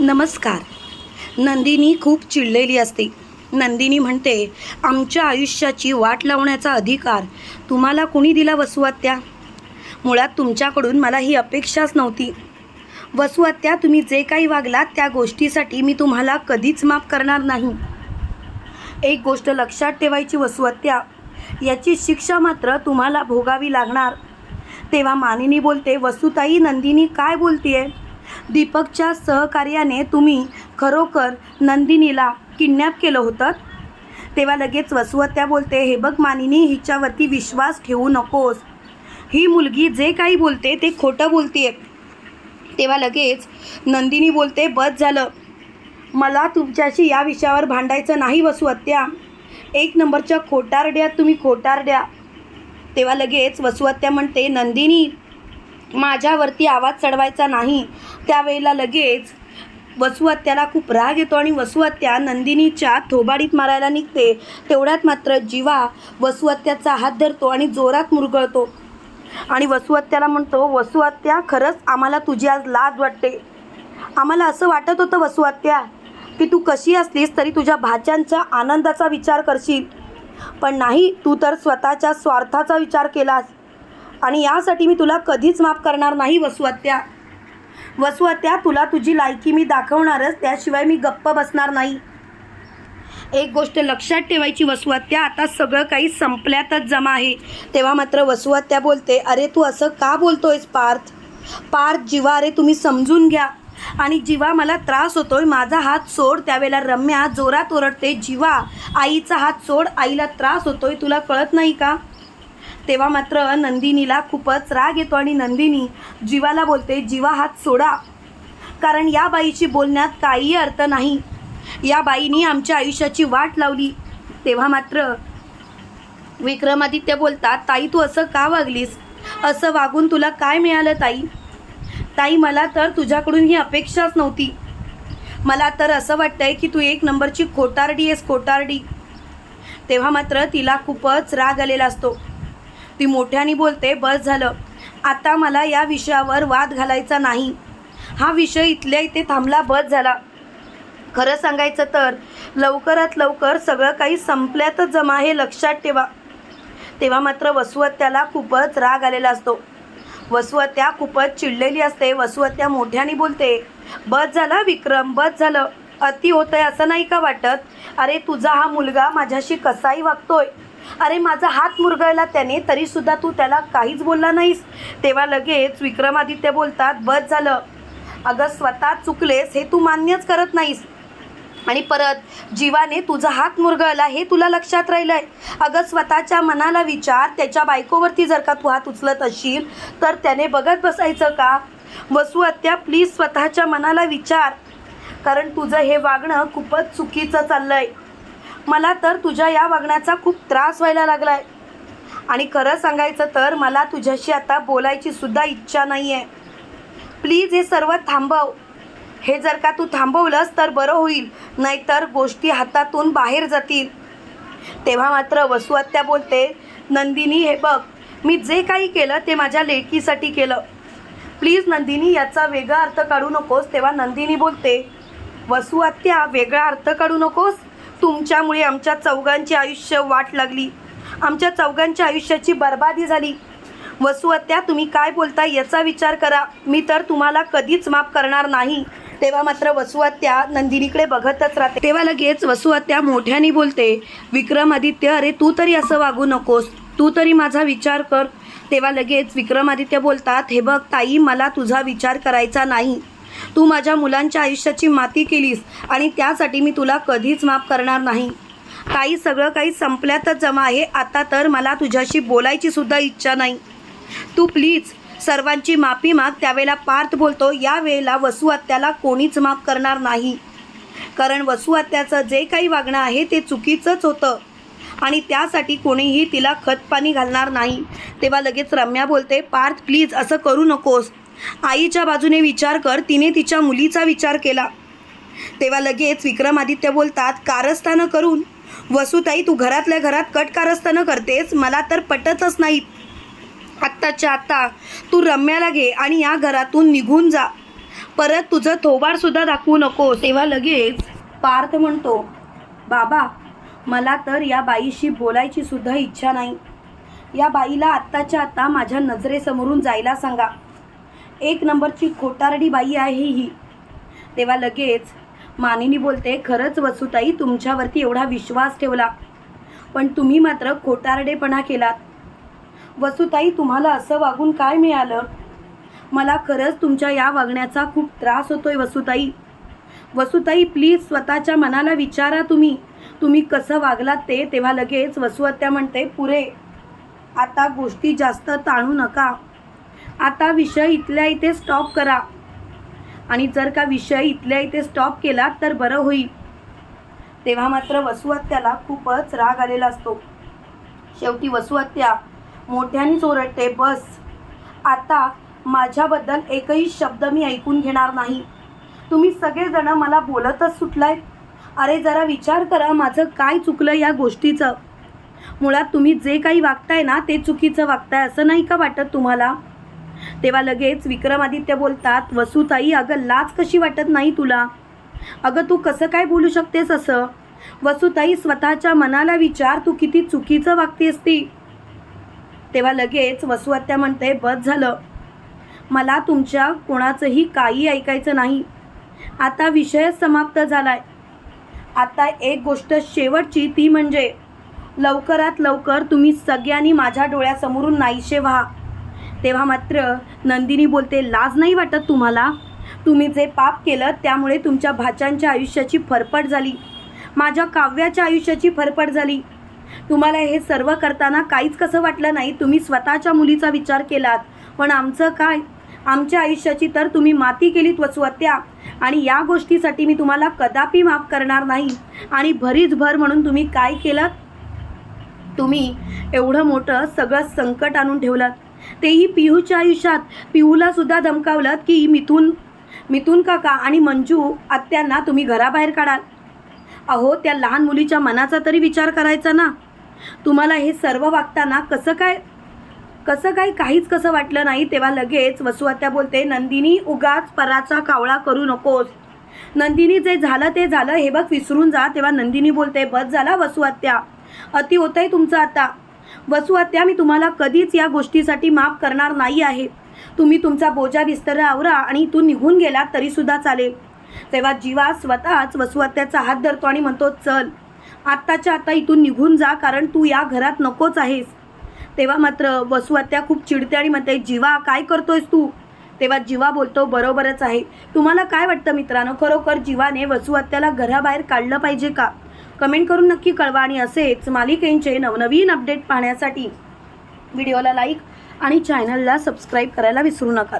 नमस्कार. नंदिनी खूप चिडलेली असते. नंदिनी म्हणते आमच्या आयुष्याची वाट लावण्याचा अधिकार तुम्हाला कुणी दिला वसुआत्या? मुळात तुमच्याकडून मला ही अपेक्षाच नव्हती. वसुआत्या तुम्ही जे काही वागलात त्या गोष्टीसाठी मी तुम्हाला कधीच माफ करणार नाही. एक गोष्ट लक्षात ठेवायची वसुआत्या याची शिक्षा मात्र तुम्हाला भोगावी लागणार. तेव्हा मानिनी बोलते वसुताई नंदिनी काय बोलतीये? दीपकच्या सहकार्याने तुम्ही खरोखर नंदिनीला किडनॅप केलं होतं? तेव्हा लगेच वसुहत्या बोलते हे बघ मानिनी हिच्यावरती विश्वास ठेवू नकोस. ही मुलगी जे काही बोलते ते खोटं बोलते तेव्हा लगेच नंदिनी बोलते बस झालं. मला तुमच्याशी या विषयावर भांडायचं नाही वसुहत्या. एक नंबरच्या खोटारड्यात तुम्ही खोटारड्या. तेव्हा लगेच वसुहत्या म्हणते नंदिनी माझ्यावरती आवाज चढवायचा नाही. त्यावेळेला लगेच वसुहत्याला खूप राग येतो आणि वसुहत्या नंदिनीच्या थोबाडीत मारायला निघते. तेवढ्यात मात्र जीवा वसुहत्याचा हात धरतो आणि जोरात मुरगळतो. आणि वसुहत्याला म्हणतो वसुहत्या खरंच आम्हाला तुझी आज लाज वाटते. आम्हाला असं वाटत होतं वसुहत्या की तू कशी असलीस तरी तुझ्या भाच्यांच्या आनंदाचा विचार करशील. पण नाही तू तर स्वतःच्या स्वार्थाचा विचार केलास. आणि यासाठी मी तुला कधीच माफ करणार नाही वसुहत्या वसुहत्या तुला तुझी लायकी मी दाखवणारच त्याशिवाय मी गप्प बसणार नाही. एक गोष्ट लक्षात ठेवायची वसुहत्या आता सगळं काही संपल्यातच जमा आहे. तेव्हा मात्र वसुहत्या बोलते अरे तू असं का बोलतोयस पार्थ? पार्थ जीवा अरे तुम्ही समजून घ्या. आणि जीवा मला त्रास होतोय माझा हात सोड त्यावेळेला रम्या जोरात ओरडते जीवा आईचा हात सोड आईला त्रास होतोय तुला कळत नाही का? तेव्हा मात्र नंदिनीला खूपच राग येतो आणि नंदिनी जीवाला बोलते जीवा हात सोडा. कारण या बाईची बोलण्यात काही अर्थ नाही. या बाईनी आमच्या आयुष्याची वाट लावली. तेव्हा मात्र विक्रमादित्य बोलतात ताई तू असं का वागलीस? असं वागून तुला काय मिळालं ताई? ताई मला तर तुझ्याकडून ही अपेक्षाच नव्हती. मला तर असं वाटतंय की तू एक नंबरची खोटारडी आहेस खोटारडी. तेव्हा मात्र तिला खूपच राग आलेला असतो. ती मोठ्याने बोलते बस झालं. आता मला या विषयावर वाद घालायचा नाही. हा विषय इथल्या इथे थांबला बस झाला. खरं सांगायचं तर लवकरात लवकर सगळं काही संपल्यातच जमा हे लक्षात ठेवा. तेव्हा मात्र वसुहत्याला खूपच राग आलेला असतो. वसुहत्या खूपच चिडलेली असते. वसुहत्या मोठ्याने बोलते बस झाला विक्रम बस झालं. अति होतंय असं नाही का वाटत? अरे तुझा हा मुलगा माझ्याशी कसाही वागतोय. अरे माझा हात मुरगळला त्याने तरीसुद्धा तू त्याला काहीच बोलला नाहीस. तेव्हा लगेच विक्रमादित्य बोलतात बस झालं. अगं स्वतः चुकलेस हे तू मान्यच करत नाहीस. आणि परत जीवाने तुझा हात मुरगळला हे तुला लक्षात राहिलं आहे अगं स्वतःच्या मनाला विचार त्याच्या बायकोवरती जर का तू हात उचलत असशील तर त्याने बघत बसायचं का? वसुहत्या प्लीज स्वतःच्या मनाला विचार. कारण तुझं हे वागणं खूपच चुकीचं चाललं आहे मला तर तुझ्या या वागण्याचा खूप त्रास व्हायला लागला आहे आणि खरं सांगायचं तर मला तुझ्याशी आता बोलायची सुद्धा इच्छा नाही आहे प्लीज हे सर्व थांबव. हे जर का तू थांबवलंस तर बरं होईल नाहीतर गोष्टी हातातून बाहेर जातील. तेव्हा मात्र वसुआत्या बोलते नंदिनी हे बघ मी जे काही केलं ते माझ्या लेकीसाठी केलं. प्लीज नंदिनी याचा वेगळा अर्थ काढू नकोस. तेव्हा नंदिनी बोलते वसुआत्या वेगळा अर्थ काढू नकोस? तुमच्यामुळे आमच्या चौघांची आयुष्य वाट लागली. आमच्या चौघांच्या आयुष्याची बर्बादी झाली. वसुहत्या तुम्ही काय बोलता याचा विचार करा. मी तर तुम्हाला कधीच माफ करणार नाही. तेव्हा मात्र वसुहत्या नंदिनीकडे बघतच राहते. तेव्हा लगेच वसुहत्या मोठ्याने बोलते विक्रमादित्य अरे तू तरी असं वागू नकोस. तू तरी माझा विचार कर. तेव्हा लगेच विक्रमादित्य बोलतात हे बघ ताई मला तुझा विचार करायचा नाही. तू माझ्या मुलांच्या आयुष्याची माती केलीस आणि त्यासाठी मी तुला कधीच माफ करणार नाही. काही सगळं काही संपल्यातच जमा आहे. आता तर मला तुझ्याशी बोलायची सुद्धा इच्छा नाही. तू प्लीज सर्वांची माफी माग. त्यावेळेला पार्थ बोलतो यावेळेला वसुआत्याला कोणीच माफ करणार नाही. कारण वसुहत्याचं जे काही वागणं आहे ते चुकीचंच होतं. आणि त्यासाठी कोणीही तिला खतपाणी घालणार नाही. तेव्हा लगेच रम्या बोलते पार्थ प्लीज असं करू नकोस. आईच्या बाजूने विचार कर तिने तिच्या मुलीचा विचार केला. तेव्हा लगेच विक्रमादित्य बोलतात कारस्थानं करून. वसुताई तू घरातल्या घरात कट कारस्थानं करतेस मला तर पटतच नाही. आत्ताच्या आत्ता तू रम्याला घे आणि या घरातून निघून जा. परत तुझं थोबाडसुद्धा दाखवू नको तेव्हा लगेच पार्थ म्हणतो बाबा मला तर या बाईशी बोलायची सुद्धा इच्छा नाही. या बाईला आत्ताच्या आत्ता माझ्या नजरेसमोरून जायला सांगा. एक नंबरची खोटारडी बाई आहे ही. तेव्हा लगेच मानिनी बोलते खरंच वसुताई तुमच्यावरती एवढा विश्वास ठेवला. पण तुम्ही मात्र खोटारडेपणा केलात. वसुताई तुम्हाला असं वागून काय मिळालं? मला खरंच तुमच्या या वागण्याचा खूप त्रास होतोय वसुताई. वसुताई प्लीज स्वतःच्या मनाला विचारा तुम्ही. तुम्ही कसं वागलात ते? तेव्हा लगेच वसुहत्या म्हणते पुरे आता गोष्टी जास्त ताणू नका. आता विषय इथल्या इथे स्टॉप करा. आणि जर का विषय इथल्या इथे स्टॉप केला तर बरं होईल. तेव्हा मात्र वसुहत्याला खूपच राग आलेला असतो. शेवटी वसुहत्या मोठ्यानेच ओरडते बस. आता माझ्याबद्दल एकही शब्द मी ऐकून घेणार नाही. तुम्ही सगळेजण मला बोलतच सुटलाय. अरे जरा विचार करा माझं काय चुकलं या गोष्टीचं. मुळात तुम्ही जे काही वागताय ना ते चुकीचं वागताय असं नाही का वाटत तुम्हाला? तेव्हा लगेच विक्रमादित्य बोलतात वसुताई अगं लाज कशी वाटत नाही तुला? अगं तू कसं काय बोलू शकतेस असं? वसुताई स्वतःच्या मनाला विचार तू किती चुकीचं वागतेस ती. तेव्हा लगेच वसुहत्या म्हणते बस झालं. मला तुमच्या कोणाचंही काही ऐकायचं नाही. आता विषयच समाप्त झालाय. आता एक गोष्ट शेवटची ती म्हणजे लवकरात लवकर तुम्ही सगळ्यांनी माझ्या डोळ्यासमोरून नाहीशे व्हा. तेव्हा मात्र नंदिनी बोलते लाज नाही वाटत तुम्हाला? तुम्ही जे पाप केलं त्यामुळे तुमच्या भाच्यांच्या आयुष्याची फरफट झाली. माझ्या काव्याच्या आयुष्याची फरफट झाली. तुम्हाला हे सर्व करताना काहीच कसं वाटलं नाही? तुम्ही स्वतःच्या मुलीचा विचार केलात. पण आमचं काय? आमच्या आयुष्याची तर तुम्ही माती केलीत वसवत्या आणि या गोष्टीसाठी मी तुम्हाला कदापि माफ करणार नाही. आणि भरीच भर म्हणून तुम्ही काय केलं तुम्ही एवढं मोठं सगळं संकट आणून ठेवलं तेही पिहूच्या आयुष्यात. पिहूला सुद्धा धमकावलं की मिथून मिथून काका आणि मंजू आत्यांना तुम्ही घराबाहेर काढाल. अहो त्या लहान मुलीच्या मनाचा तरी विचार करायचा ना. तुम्हाला हे सर्व वागताना कसं काय कसं काय काहीच कसं वाटलं नाही तेव्हा लगेच वसुहत्या बोलते नंदिनी उगाच पराचा कावळा करू नकोस. नंदिनी जे झालं ते झालं हे बघ विसरून जा. तेव्हा नंदिनी बोलते बस झाला वसुआत्या. अति होतंय तुमचं आता. वसुहत्या मी तुम्हाला कधीच या गोष्टीसाठी माफ करणार नाही आहे. तुम्ही तुमचा बोजा बिस्तर आवरा आणि इथून निघून गेला तरीसुद्धा चालेल. तेव्हा जीवा स्वतःच वसुआत्याचा हात धरतो आणि म्हणतो चल आत्ताच्या आत्ता इथून निघून जा कारण तू या घरात नकोच आहेस. तेव्हा मात्र वसुआत्या खूप चिडते आणि म्हणते जीवा काय करतोयस तू? तेव्हा जीवा बोलतो बरोबरच आहे. तुम्हाला काय वाटतं मित्रांनो? खरोखर जीवाने वसुआत्याला घराबाहेर काढलं पाहिजे का? कमेंट करून नक्की कळवा आणि असेच मालिकेंचे नवनवीन अपडेट पाहण्यासाठी व्हिडिओला लाईक आणि चॅनलला सबस्क्राईब करायला विसरू नका.